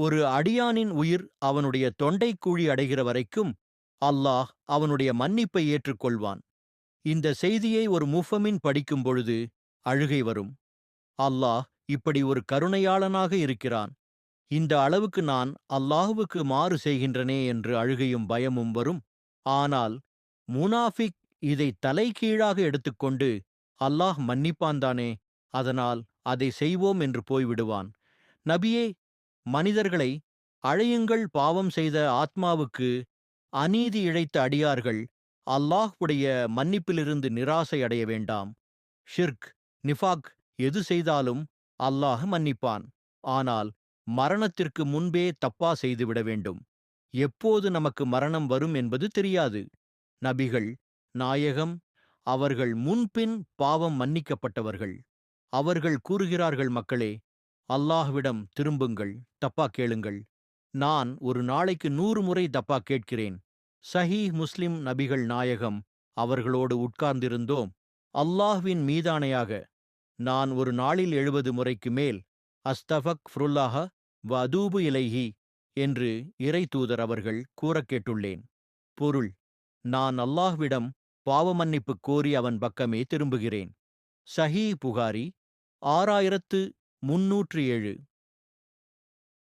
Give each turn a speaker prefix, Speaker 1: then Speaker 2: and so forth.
Speaker 1: ஒரு அடியானின் உயிர் அவனுடைய தொண்டைக் கூழி அடைகிற வரைக்கும் அல்லாஹ் அவனுடைய மன்னிப்பை ஏற்றுக்கொள்வான். இந்த செய்தியை ஒரு முஃபமின் படிக்கும் பொழுது அழுகை வரும். அல்லாஹ் இப்படி ஒரு கருணையாளனாக இருக்கிறான். இந்த அளவுக்கு நான் அல்லாஹுவுக்கு மாறு செய்கின்றனே என்று அழுகையும் பயமும் வரும். ஆனால் முனாஃபிக் இதை தலைகீழாக எடுத்துக்கொண்டு அல்லாஹ் மன்னிப்பான்தானே அதனால் அதை செய்வோம் என்று போய்விடுவான். நபியே மனிதர்களை அழையுங்கள் பாவம் செய்த ஆத்மாவுக்கு அநீதி இழைத்த அடியார்கள் அல்லாஹ்வுடைய மன்னிப்பிலிருந்து நிராசை அடைய வேண்டாம். ஷிர்க் நிஃபாக் எது செய்தாலும் அல்லாஹ் மன்னிப்பான். ஆனால் மரணத்திற்கு முன்பே தப்பா செய்துவிட வேண்டும். எப்போது நமக்கு மரணம் வரும் என்பது தெரியாது. நபிகள் நாயகம் அவர்கள் முன்பின் பாவம் மன்னிக்கப்பட்டவர்கள். அவர்கள் கூறுகிறார்கள் மக்களே அல்லாஹ்விடம் திரும்புங்கள் தப்பா கேளுங்கள். நான் ஒரு நாளைக்கு நூறு முறை தப்பா கேட்கிறேன். சஹீஹ் முஸ்லிம் நபிகள் நாயகம் அவர்களோடு உட்கார்ந்திருந்தோம். அல்லாஹ்வின் மீதானையாக நான் ஒரு நாளில் எழுபது முறைக்கு மேல் அஸ்தஃபக் ஃப்ருல்லாஹ வ அதூபு இலைஹி என்று இறை தூதர் அவர்கள் கூறக் கேட்டுள்ளேன். பொருள் நான் அல்லாஹ்விடம் பாவமன்னிப்பு கோரி அவன் பக்கமே திரும்புகிறேன். சஹீ புகாரி ஆறாயிரத்து முன்னூற்று ஏழு.